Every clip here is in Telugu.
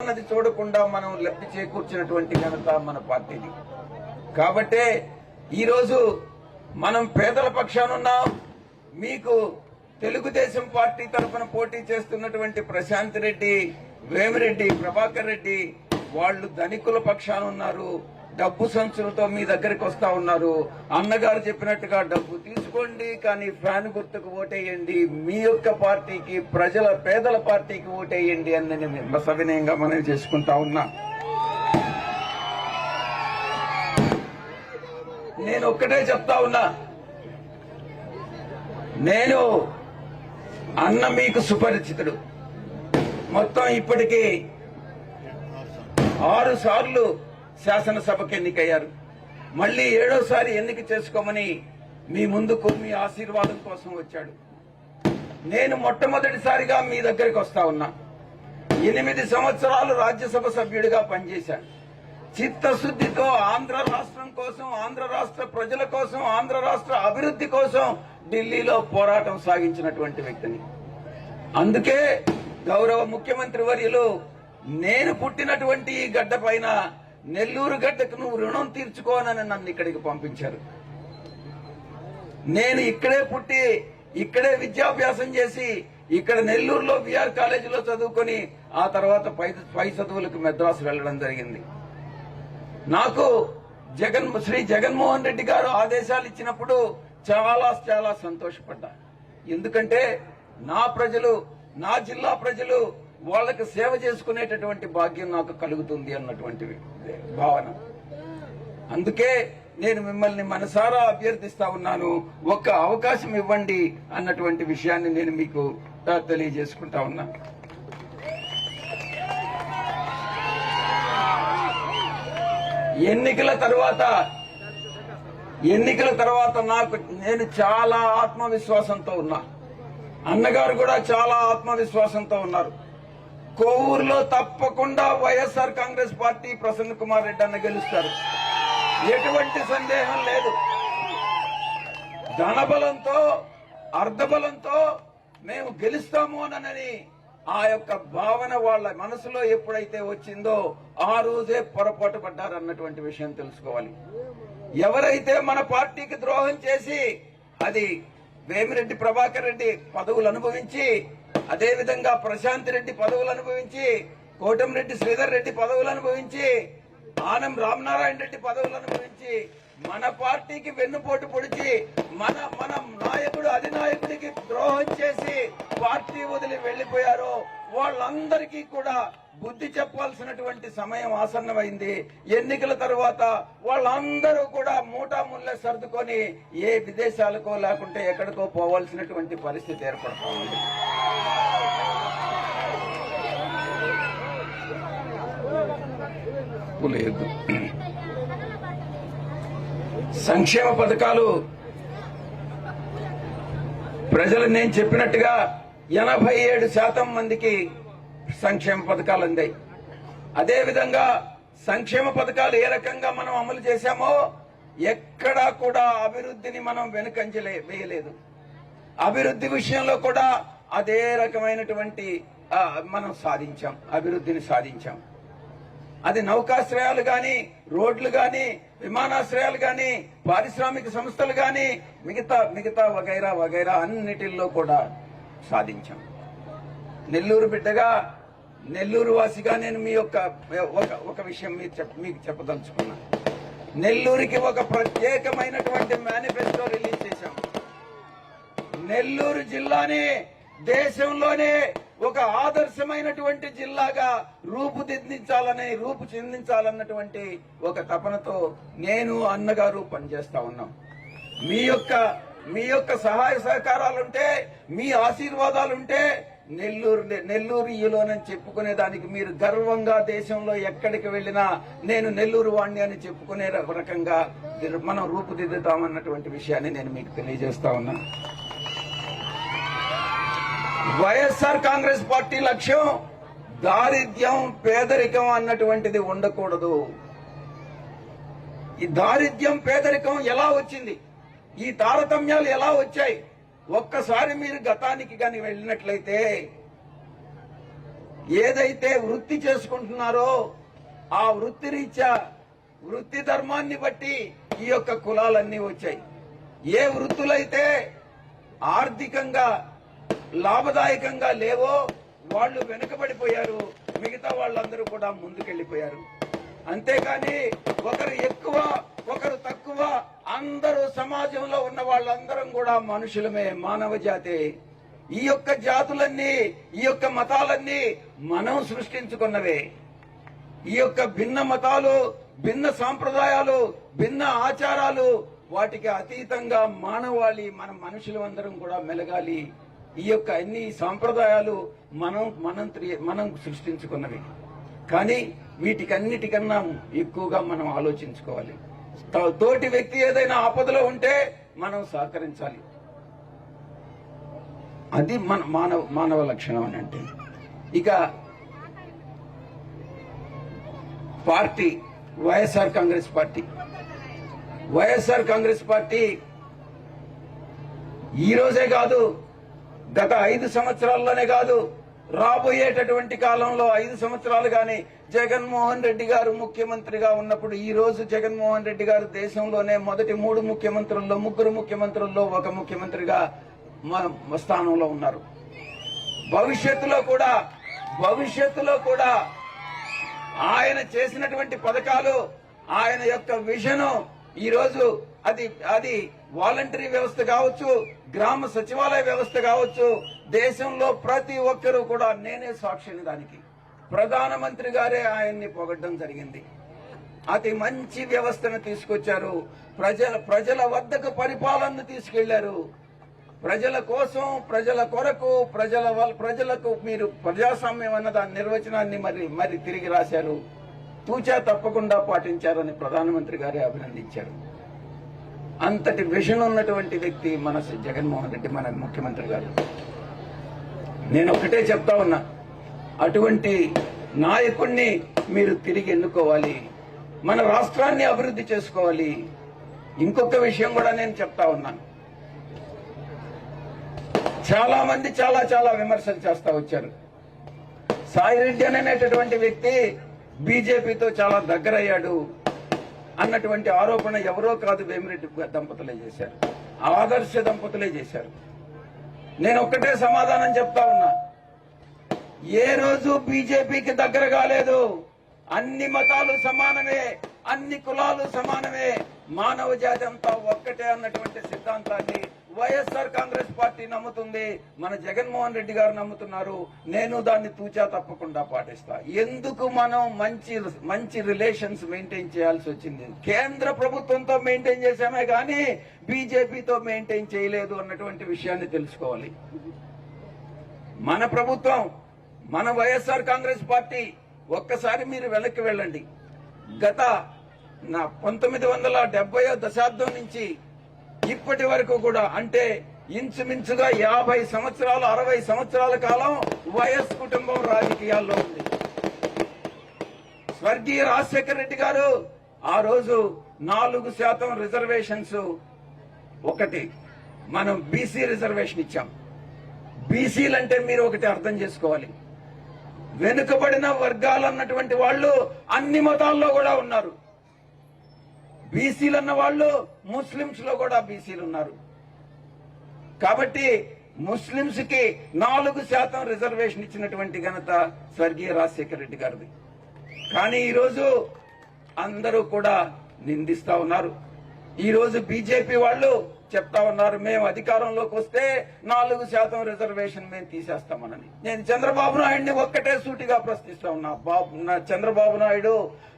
అన్నది చూడకుండా మనం లబ్ధి చేకూర్చినటువంటి ఘనత మన పార్టీది. కాబట్టే ఈరోజు మనం పేదల పక్షానున్నాం మీకు తెలుగుదేశం పార్టీ తరఫున పోటీ చేస్తున్నటువంటి ప్రశాంత్ రెడ్డి వేమిరెడ్డి ప్రభాకర్ రెడ్డి వాళ్ళు ధనికుల పక్షానున్నారు డబ్బు సంచులతో మీ దగ్గరికి వస్తా ఉన్నారు. అన్నగారు చెప్పినట్టుగా డబ్బు తీసుకోండి కానీ ఫ్యాన్ గుర్తుకు ఓటేయండి. మీ యొక్క పార్టీకి ప్రజల పేదల పార్టీకి ఓటేయండి అని నేను సవినయంగా మనం చేసుకుంటా ఉన్నా. నేను ఒక్కటే చెప్తా ఉన్నా. నేను అన్న మీకు సుపరిచితుడు. మొత్తం ఇప్పటికీ ఆరు సార్లు శాసనసభకు ఎన్నికయ్యారు. మళ్ళీ ఏడోసారి ఎన్నిక చేసుకోమని మీ ముందుకు మీ ఆశీర్వాదం కోసం వచ్చాడు. నేను మొట్టమొదటిసారిగా మీ దగ్గరికి వస్తా ఉన్నా. ఎనిమిది సంవత్సరాలు రాజ్యసభ సభ్యుడిగా పనిచేశాను. చిత్తశుద్ధితో ఆంధ్ర రాష్ట్రం కోసం ఆంధ్ర రాష్ట్ర ప్రజల కోసం ఆంధ్ర రాష్ట్ర అభివృద్ధి కోసం ఢిల్లీలో పోరాటం సాగించినటువంటి వ్యక్తిని. అందుకే గౌరవ ముఖ్యమంత్రి వర్యులు నేను పుట్టినటువంటి ఈ గడ్డ పైన నెల్లూరు గడ్డకు నువ్వు రుణం తీర్చుకోనని నన్ను ఇక్కడికి పంపించారు. నేను ఇక్కడే పుట్టి ఇక్కడే విద్యాభ్యాసం చేసి ఇక్కడ నెల్లూరులో బిఆర్ కాలేజీలో చదువుకొని ఆ తర్వాత పై పై చదువులకు మెద్రాసు వెళ్ళడం జరిగింది. నాకు జగన్ శ్రీ జగన్మోహన్ రెడ్డి గారు ఆదేశాలు ఇచ్చినప్పుడు చాలా చాలా సంతోషపడ్డా. ఎందుకంటే నా ప్రజలు నా జిల్లా ప్రజలు వాళ్ళకి సేవ చేసుకునేటటువంటి భాగ్యం నాకు కలుగుతుంది అన్నటువంటి భావన. అందుకే నేను మిమ్మల్ని మనసారా అభ్యర్థిస్తా ఉన్నాను. ఒక్క అవకాశం ఇవ్వండి అన్నటువంటి విషయాన్ని నేను మీకు తెలియజేసుకుంటా ఉన్నా. ఎన్నికల తర్వాత ఎన్నికల తర్వాత నాకు నేను చాలా ఆత్మవిశ్వాసంతో ఉన్నా. అన్నగారు కూడా చాలా ఆత్మవిశ్వాసంతో ఉన్నారు. కోవూరులో తప్పకుండా వైఎస్ఆర్ కాంగ్రెస్ పార్టీ ప్రసన్న కుమార్ రెడ్డి అన్న గెలుస్తారు. ఎటువంటి సందేహం లేదు. ధనబలంతో అర్ధబలంతో మేము గెలుస్తాము అనని ఆ యొక్క భావన వాళ్ళ మనసులో ఎప్పుడైతే వచ్చిందో ఆ రోజే పొరపాటు పడ్డారన్నటువంటి విషయం తెలుసుకోవాలి. ఎవరైతే మన పార్టీకి ద్రోహం చేసి అది వేమిరెడ్డి ప్రభాకర్ రెడ్డి పదవులు అనుభవించి అదేవిధంగా ప్రశాంత్ రెడ్డి పదవులు అనుభవించి కోటంరెడ్డి శ్రీధర్ రెడ్డి పదవులు అనుభవించి ఆనం రామనారాయణ రెడ్డి పదవులు అనుభవించి మన పార్టీకి వెన్నుపోటు పొడిచి మన మన నాయకుడు అధినాయకుడికి ద్రోహం చేసి పార్టీ వదిలి వెళ్ళిపోయారు వాళ్ళందరికీ కూడా బుద్ధి చెప్పాల్సినటువంటి సమయం ఆసన్నమైంది. ఎన్నికల తరువాత వాళ్ళందరూ కూడా మూటా ముళ్ళ సర్దుకొని ఏ విదేశాలకో లేకుంటే ఎక్కడికో పోవాల్సినటువంటి పరిస్థితి ఏర్పడుతుంది. లేదు. సంక్షేమ పథకాలు. ప్రజలు నేను చెప్పినట్టుగా ఎనభై ఏడు శాతం మందికి సంక్షేమ పథకాలు అందాయి. అదేవిధంగా సంక్షేమ పథకాలు ఏ రకంగా మనం అమలు చేశామో ఎక్కడా కూడా అభివృద్ధిని మనం వెనుకంజలే వేయలేదు. అభివృద్ధి విషయంలో కూడా అదే రకమైనటువంటి మనం సాధించాం అభివృద్ధిని సాధించాం. అది నౌకాశ్రయాలు గాని రోడ్లు గాని విమానాశ్రయాలు గాని పారిశ్రామిక సంస్థలు గాని మిగతా మిగతా వగైరా వగైరా అన్నిటిల్లో కూడా సాధించాం. నెల్లూరు బిడ్డగా నెల్లూరు వాసిగా నేను మీ యొక్క ఒక ఒక విషయం మీరు చెప్ మీకు చెప్పదలుచుకున్నా. నెల్లూరుకి ఒక ప్రత్యేకమైనటువంటి మేనిఫెస్టో రిలీజ్ చేశాం. నెల్లూరు జిల్లాని దేశంలోనే ఒక ఆదర్శమైనటువంటి జిల్లాగా రూపుదిద్దించాలని రూపు చెందించాలన్నటువంటి ఒక తపనతో నేను అన్నగారు పనిచేస్తా ఉన్నాం. మీ యొక్క మీ యొక్క సహాయ సహకారాలుంటే మీ ఆశీర్వాదాలుంటే నెల్లూరు నెల్లూరు ఈలోనని చెప్పుకునే దానికి మీరు గర్వంగా దేశంలో ఎక్కడికి వెళ్ళినా నేను నెల్లూరు వాణ్ణి అని చెప్పుకునే రకంగా మనం రూపుదిద్దుతామన్నటువంటి విషయాన్ని నేను మీకు తెలియజేస్తా ఉన్నాను వైఎస్ఆర్ కాంగ్రెస్ పార్టీ లక్ష్యం దారిద్ర్యం పేదరికం అన్నటువంటిది ఉండకూడదు. ఈ దారిద్ర్యం పేదరికం ఎలా వచ్చింది? ఈ తారతమ్యాలు ఎలా వచ్చాయి? ఒక్కసారి మీరు గతానికి కానీ వెళ్ళినట్లయితే ఏదైతే వృత్తి చేసుకుంటున్నారో ఆ వృత్తి రీత్యా వృత్తి ధర్మాన్ని బట్టి ఈ యొక్క కులాలన్నీ వచ్చాయి. ఏ వృత్తులైతే ఆర్థికంగా లాభదాయకంగా లేవో వాళ్ళు వెనుకబడిపోయారు మిగతా వాళ్ళందరూ కూడా ముందుకెళ్ళిపోయారు అంతేకాని ఒకరు ఎక్కువ ఒకరు తక్కువ అందరూ సమాజంలో ఉన్న వాళ్ళందరం కూడా మనుషులమే మానవ జాతి. ఈ యొక్క జాతులన్నీ ఈ యొక్క మతాలన్నీ మనం సృష్టించుకున్నవే. ఈ యొక్క భిన్న మతాలు భిన్న సాంప్రదాయాలు భిన్న ఆచారాలు వాటికి అతీతంగా మానవాళి మన మనుషులు అందరం కూడా మెలగాలి. ఈ యొక్క అన్ని సాంప్రదాయాలు మనం మనం మనం సృష్టించుకున్నవి. కానీ వీటికన్నిటికన్నా ఎక్కువగా మనం ఆలోచించుకోవాలి. తోటి వ్యక్తి ఏదైనా ఆపదలో ఉంటే మనం సహకరించాలి. అది మన మానవ మానవ లక్షణం అని అంటే. ఇక party YSR Congress party. YSR Congress party ఈ రోజే కాదు గత ఐదు సంవత్సరాల్లోనే కాదు రాబోయేటటువంటి కాలంలో ఐదు సంవత్సరాలు గాని జగన్మోహన్ రెడ్డి గారు ముఖ్యమంత్రిగా ఉన్నప్పుడు ఈ రోజు జగన్మోహన్ రెడ్డి గారు దేశంలోనే మొదటి మూడు ముఖ్యమంత్రుల్లో ముగ్గురు ముఖ్యమంత్రుల్లో ఒక ముఖ్యమంత్రిగా స్థానంలో ఉన్నారు. భవిష్యత్తులో కూడా భవిష్యత్తులో కూడా ఆయన చేసినటువంటి పథకాలు ఆయన యొక్క విజను ఈ రోజు అది అది వాలంటరీ వ్యవస్థ కావచ్చు గ్రామ సచివాలయ వ్యవస్థ కావచ్చు దేశంలో ప్రతి ఒక్కరూ కూడా నేనే సాక్షిని దానికి. ప్రధానమంత్రి గారే ఆయన్ని పొగడ్డం జరిగింది. అతి మంచి వ్యవస్థను తీసుకొచ్చారు. ప్రజల ప్రజల వద్దకు పరిపాలనను తీసుకెళ్ళారు. ప్రజల కోసం ప్రజల కొరకు ప్రజల ప్రజలకు మీరు ప్రజాస్వామ్యం అన్న దాని నిర్వచనాన్ని మరి మరి తిరిగి రాశారు. తూచా తప్పకుండా పాటించారని ప్రధానమంత్రి గారే అభినందించారు. అంతటి విజన్ ఉన్నటువంటి వ్యక్తి మన శ్రీ జగన్మోహన్ రెడ్డి మన ముఖ్యమంత్రి గారు. నేను ఒకటే చెప్తా ఉన్నా అటువంటి నాయకుణ్ణి మీరు తిరిగి ఎన్నుకోవాలి మన రాష్ట్రాన్ని అభివృద్ధి చేసుకోవాలి. ఇంకొక విషయం కూడా నేను చెప్తా ఉన్నాను చాలా మంది చాలా చాలా విమర్శలు చేస్తా వచ్చారు. సాయిరెడ్డి అనేటటువంటి వ్యక్తి బీజేపీతో చాలా దగ్గరయ్యాడు అన్నటువంటి ఆరోపణ ఎవరో కాదు వేమిరెడ్డి దంపతులే చేశారు. ఆదర్శ దంపతులే చేశారు. నేను ఒక్కటే సమాధానం చెప్తా ఉన్నా. ఏ రోజు బీజేపీకి దగ్గర కాలేదు. అన్ని మతాలు సమానమే అన్ని కులాలు సమానమే. మానవ జాతి అంతా ఒక్కటే అన్నటువంటి సిద్ధాంతాన్ని వైఎస్ఆర్ కాంగ్రెస్ పార్టీ నమ్ముతుంది మన జగన్మోహన్ రెడ్డి గారు నమ్ముతున్నారు నేను దాన్ని తూచా తప్పకుండా పాటిస్తా. ఎందుకు మనం మంచి మంచి రిలేషన్స్ మెయింటైన్ చేయాల్సి వచ్చింది? కేంద్ర ప్రభుత్వంతో మెయింటైన్ చేశామే కానీ బీజేపీతో మెయింటైన్ చేయలేదు అన్నటువంటి విషయాన్ని తెలుసుకోవాలి. మన ప్రభుత్వం మన వైఎస్ఆర్ కాంగ్రెస్ పార్టీ ఒక్కసారి మీరు వెనక్కి వెళ్ళండి. గత నా పంతొమ్మిది వందల డెబ్బై దశాబ్దం నుంచి ఇప్పటి వరకు కూడా అంటే ఇంచుమించుగా యాభై సంవత్సరాలు అరవై సంవత్సరాల కాలం వైఎస్ కుటుంబం రాజకీయాల్లో ఉంది. స్వర్గీయ రాజశేఖర రెడ్డి గారు ఆ రోజు నాలుగు శాతం రిజర్వేషన్స్ ఒకటి. మనం బీసీ రిజర్వేషన్ ఇచ్చాం. బీసీలు అంటే మీరు ఒకటి అర్థం చేసుకోవాలి. వెనుకబడిన వర్గాలు అన్నటువంటి వాళ్ళు అన్ని మతాల్లో కూడా ఉన్నారు. బీసీలు అన్న వాళ్ళు ముస్లింస్లో కూడా బీసీలు ఉన్నారు. కాబట్టి ముస్లింస్కి నాలుగు శాతం రిజర్వేషన్ ఇచ్చినటువంటి ఘనత స్వర్గీయ రాజశేఖర రెడ్డి గారిది. కానీ ఈరోజు అందరూ కూడా నిందిస్తా ఉన్నారు. ఈరోజు బీజేపీ వాళ్ళు చెప్తా ఉన్నారు మేము అధికారంలోకి వస్తే నాలుగు శాతం రిజర్వేషన్ మేము తీసేస్తామనని. నేను చంద్రబాబు నాయుడిని ఒక్కటే సూటిగా ప్రశ్నిస్తా ఉన్నా బాబు చంద్రబాబు నాయుడు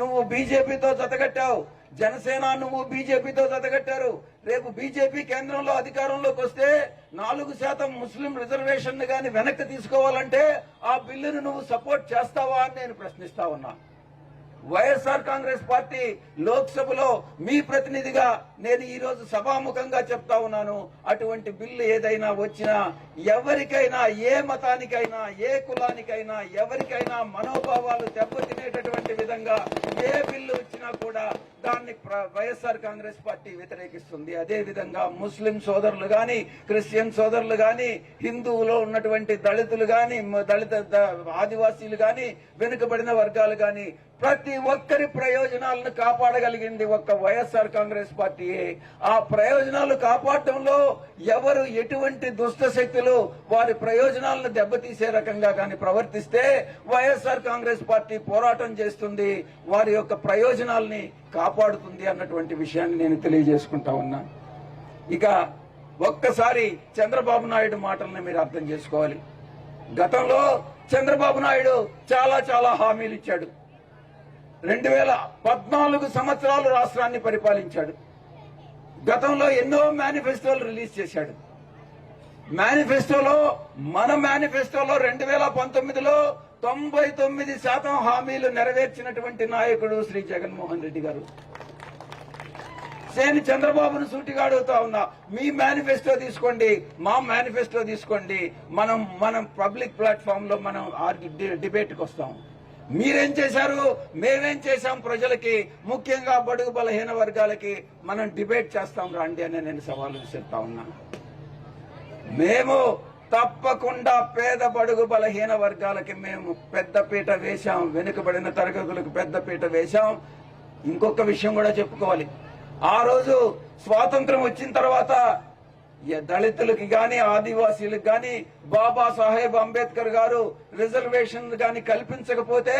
నువ్వు బీజేపీతో జతగట్టావు జనసేన నువ్వు బీజేపీతో జతగట్టారు రేపు బీజేపీ కేంద్రంలో అధికారంలోకి వస్తే నాలుగు శాతం ముస్లిం రిజర్వేషన్ గాని వెనక్కి తీసుకోవాలంటే ఆ బిల్లును నువ్వు సపోర్ట్ చేస్తావా అని నేను ప్రశ్నిస్తా ఉన్నా. వైఎస్ఆర్ కాంగ్రెస్ పార్టీ లోక్సభలో మీ ప్రతినిధిగా నేను ఈ రోజు సభాముఖంగా చెప్తా ఉన్నాను. అటువంటి బిల్లు ఏదైనా వచ్చినా ఎవరికైనా ఏ మతానికైనా ఏ కులానికైనా ఎవరికైనా మనోభావాలు దెబ్బతినేటటువంటి విధంగా ఏ బిల్లు వచ్చినా కూడా దాన్ని ప్ర- వైఎస్ఆర్ కాంగ్రెస్ పార్టీ వ్యతిరేకిస్తుంది. అదే విధంగా ముస్లిం సోదరులు గాని క్రిస్టియన్ సోదరులు గాని హిందువులో ఉన్నటువంటి దళితులు గాని దళిత ఆదివాసీలు గాని వెనుకబడిన వర్గాలు గాని ప్రతి ఒక్కరి ప్రయోజనాలను కాపాడగలిగింది ఒక్క వైఎస్ఆర్ కాంగ్రెస్ పార్టీయే. ఆ ప్రయోజనాలు కాపాడటంలో ఎవరు ఎటువంటి దుష్ట శక్తులు వారి ప్రయోజనాలను దెబ్బతీసే రకంగా కానీ ప్రవర్తిస్తే వైఎస్ఆర్ కాంగ్రెస్ పార్టీ పోరాటం చేస్తుంది. వారి యొక్క ప్రయోజనాల్ని కాపాడుతుంది అన్నటువంటి విషయాన్ని నేను తెలియజేసుకుంటా ఉన్నా. ఇక ఒక్కసారి చంద్రబాబు నాయుడు మాటలను మీరు అర్థం చేసుకోవాలి. గతంలో చంద్రబాబు నాయుడు చాలా చాలా హామీలు ఇచ్చాడు. రెండు వేల పద్నాలుగు సంవత్సరాలు రాష్ట్రాన్ని పరిపాలించాడు. గతంలో ఎన్నో మేనిఫెస్టోలు రిలీజ్ చేశాడు. మేనిఫెస్టోలో మన మేనిఫెస్టోలో రెండు వేల పంతొమ్మిదిలో తొంభై తొమ్మిది శాతం హామీలు నెరవేర్చినటువంటి నాయకుడు శ్రీ జగన్మోహన్ రెడ్డి గారు. నేను చంద్రబాబును సూటిగా అడుగుతా ఉన్నా మీ మేనిఫెస్టో తీసుకోండి మా మేనిఫెస్టో తీసుకోండి మనం మనం పబ్లిక్ ప్లాట్ఫామ్లో మనం డిబేట్కి వస్తాం మీరేం చేశారు? మేమేం చేశాం ప్రజలకి? ముఖ్యంగా బడుగు బలహీన వర్గాలకి మనం డిబేట్ చేస్తాం రండి అని నేను సవాలు విసురుతా ఉన్నా. మేము తప్పకుండా పేద బడుగు బలహీన వర్గాలకి మేము పెద్దపీట వేశాం వెనుకబడిన తరగతులకు పెద్దపీట వేశాం. ఇంకొక విషయం కూడా చెప్పుకోవాలి. ఆ రోజు స్వాతంత్రం వచ్చిన తర్వాత ఈ దళితులకి గాని ఆదివాసీలకు గాని బాబా సాహెబ్ అంబేద్కర్ గారు రిజర్వేషన్ గాని కల్పించకపోతే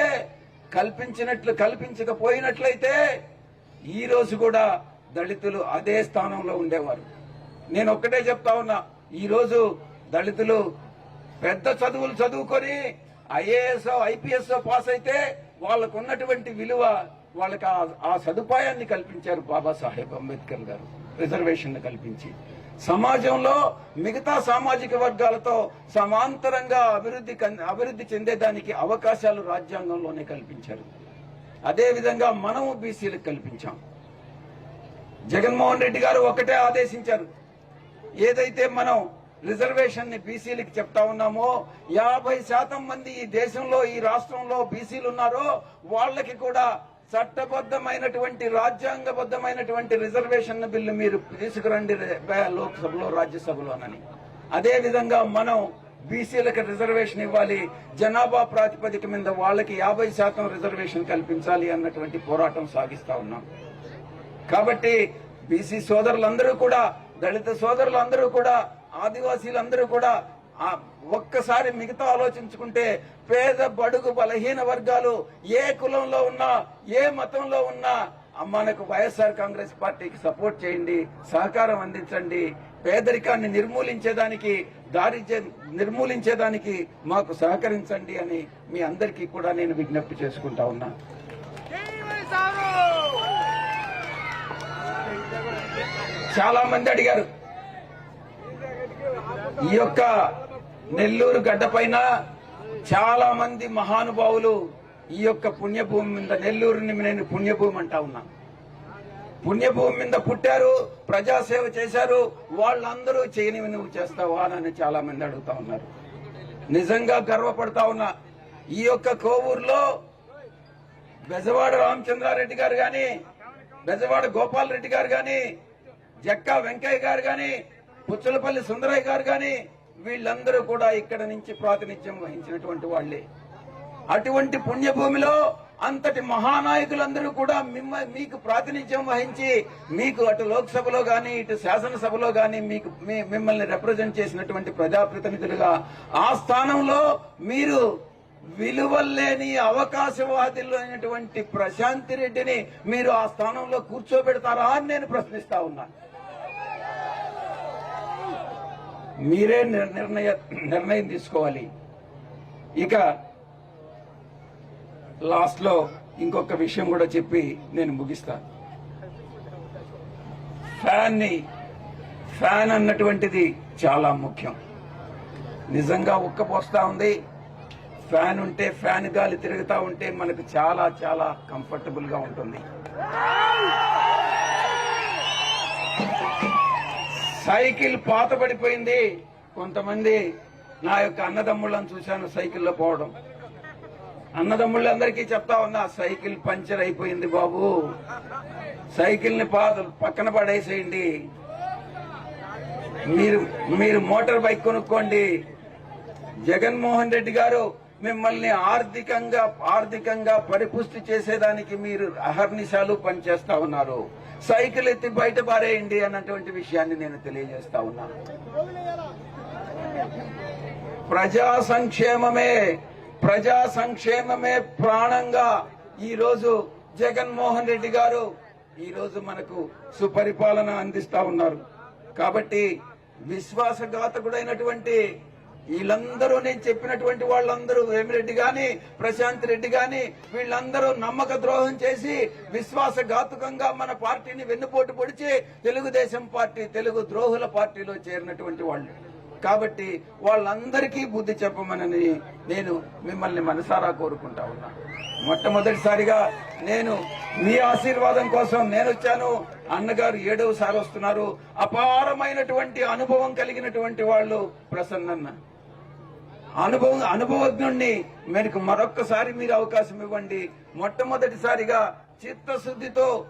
కల్పించినట్లు కల్పించకపోయినట్లయితే ఈ రోజు కూడా దళితులు అదే స్థానంలో ఉండేవారు. నేను ఒక్కటే చెప్తా ఉన్నా ఈ రోజు దళితులు పెద్ద చదువులు చదువుకొని ఐఏఎస్ ఐపీఎస్ పాస్ అయితే వాళ్ళకు ఉన్నటువంటి విలువ వాళ్ళకి ఆ- ఆ సదుపాయాన్ని కల్పించారు బాబాసాహెబ్ అంబేద్కర్ గారు రిజర్వేషన్ కల్పించి. సమాజంలో మిగతా సామాజిక వర్గాలతో సమాంతరంగా అభివృద్ధి అభివృద్ధి చెందేదానికి అవకాశాలు రాజ్యాంగంలోనే కల్పించారు. అదేవిధంగా మనం మనము బీసీలకు కల్పించాం. జగన్మోహన్ రెడ్డి గారు ఒకటే ఆదేశించారు. ఏదైతే మనం రిజర్వేషన్ని బీసీలకు చెప్తా ఉన్నామో యాభై శాతం మంది ఈ దేశంలో ఈ రాష్ట్రంలో బీసీలు ఉన్నారో వాళ్ళకి కూడా చట్టబద్ధమైనటువంటి రాజ్యాంగబద్ధమైనటువంటి రిజర్వేషన్ బిల్లు మీరు తీసుకురండి లోక్సభలో రాజ్యసభలోనని. అదే విధంగా మనం బీసీలకు రిజర్వేషన్ ఇవ్వాలి జనాభా ప్రాతిపదిక మీద వాళ్ళకి యాభై శాతం రిజర్వేషన్ కల్పించాలి అన్నటువంటి పోరాటం సాగిస్తా ఉన్నాం. కాబట్టి బీసీ సోదరులందరూ కూడా దళిత సోదరులందరూ కూడా ఆదివాసీలందరూ కూడా ఆ ఒక్కసారి మిగతా ఆలోచించుకుంటే పేద బడుగు బలహీన వర్గాలు ఏ కులంలో ఉన్నా ఏ మతంలో ఉన్నా మనకు వైఎస్ఆర్ కాంగ్రెస్ పార్టీకి సపోర్ట్ చేయండి సహకారం అందించండి. పేదరికాన్ని నిర్మూలించేదానికి దారిద్ర్యం నిర్మూలించేదానికి మాకు సహకరించండి అని మీ అందరికీ కూడా నేను విజ్ఞప్తి చేసుకుంటా ఉన్నా. చాలా మంది అడిగారు ఈ యొక్క నెల్లూరు గడ్డ పైన చాలా మంది మహానుభావులు ఈ యొక్క పుణ్యభూమి మీద నెల్లూరుని నేను పుణ్యభూమి అంటా ఉన్నా. పుణ్యభూమి మీద పుట్టారు ప్రజాసేవ చేశారు వాళ్ళందరూ చేయనివి నువ్వు చేస్తావా అని చాలా మంది అడుగుతా ఉన్నారు. నిజంగా గర్వపడతా ఉన్నా. ఈ యొక్క కోవూరులో బెజవాడ రామచంద్రారెడ్డి గారు గాని బెజవాడ గోపాల్ రెడ్డి గారు గాని జక్కా వెంకయ్య గారు గాని పుచ్చలపల్లి సుందరయ్య గారు కానీ వీళ్ళందరూ కూడా ఇక్కడ నుంచి ప్రాతినిధ్యం వహించినటువంటి వాళ్ళే. అటువంటి పుణ్యభూమిలో అంతటి మహానాయకులందరూ కూడా మిమ్మ మీకు ప్రాతినిధ్యం వహించి మీకు అటు లోక్సభలో కానీ ఇటు శాసనసభలో కానీ మీకు మిమ్మల్ని రిప్రజెంట్ చేసినటువంటి ప్రజాప్రతినిధులుగా ఆ స్థానంలో మీరు విలువల్లేని అవకాశవాదులైనటువంటి ప్రశాంతి రెడ్డిని మీరు ఆ స్థానంలో కూర్చోబెడతారా అని నేను ప్రశ్నిస్తా ఉన్నాను మీరే నిర్ణయ నిర్ణయం తీసుకోవాలి. ఇక లాస్ట్లో ఇంకొక విషయం కూడా చెప్పి నేను ముగిస్తాను ఫ్యాన్ని ఫ్యాన్ అన్నటువంటిది చాలా ముఖ్యం. నిజంగా ఉక్కపోస్తా ఉంది. ఫ్యాన్ ఉంటే ఫ్యాన్ గాలి తిరుగుతా ఉంటే మనకు చాలా చాలా కంఫర్టబుల్గా ఉంటుంది. సైకిల్ పాత పడిపోయింది కొంతమంది నా యొక్క అన్నదమ్ముళ్ళని చూశాను సైకిల్లో పోవడం. అన్నదమ్ముళ్ళందరికీ చెప్తా ఉన్నా సైకిల్ పంచర్ అయిపోయింది బాబు. సైకిల్ని పాత పక్కన పడేసేయండి. మీరు మీరు మోటార్ బైక్ కొనుక్కోండి. జగన్మోహన్ రెడ్డి గారు మిమ్మల్ని ఆర్థికంగా ఆర్థికంగా పరిపుష్టి చేసేదానికి మీరు అహర్నిశాలు పనిచేస్తా ఉన్నారు. సైకిల్ ఎత్తి బయట పారేయండి అన్నటువంటి విషయాన్ని నేను తెలియజేస్తా ఉన్నాను ప్రజా సంక్షేమమే ప్రజా సంక్షేమమే ప్రాణంగా ఈరోజు జగన్మోహన్ రెడ్డి గారు ఈరోజు మనకు సుపరిపాలన అందిస్తా ఉన్నారు. కాబట్టి విశ్వాసఘాతకుడైనటువంటి వీళ్ళందరూ నేను చెప్పినటువంటి వాళ్ళందరూ వేమిరెడ్డి గాని ప్రశాంత్ రెడ్డి గాని వీళ్ళందరూ నమ్మక ద్రోహం చేసి విశ్వాసఘాతుకంగా మన పార్టీని వెన్నుపోటు పొడిచి తెలుగుదేశం పార్టీ తెలుగు ద్రోహుల పార్టీలో చేరినటువంటి వాళ్ళు. కాబట్టి వాళ్ళందరికీ బుద్ధి చెప్పమనని నేను మిమ్మల్ని మనసారా కోరుకుంటా ఉన్నా. మొట్టమొదటిసారిగా నేను మీ ఆశీర్వాదం కోసం నేను వచ్చాను అన్నగారు ఏడవసారి వస్తున్నారు. అపారమైనటువంటి అనుభవం కలిగినటువంటి వాళ్ళు ప్రసన్నన్న. అనుభవం అనుభవజ్ఞుణ్ణి మీకు మరొక్కసారి మీరు అవకాశం ఇవ్వండి. మొట్టమొదటిసారిగా చిత్తశుద్ధితో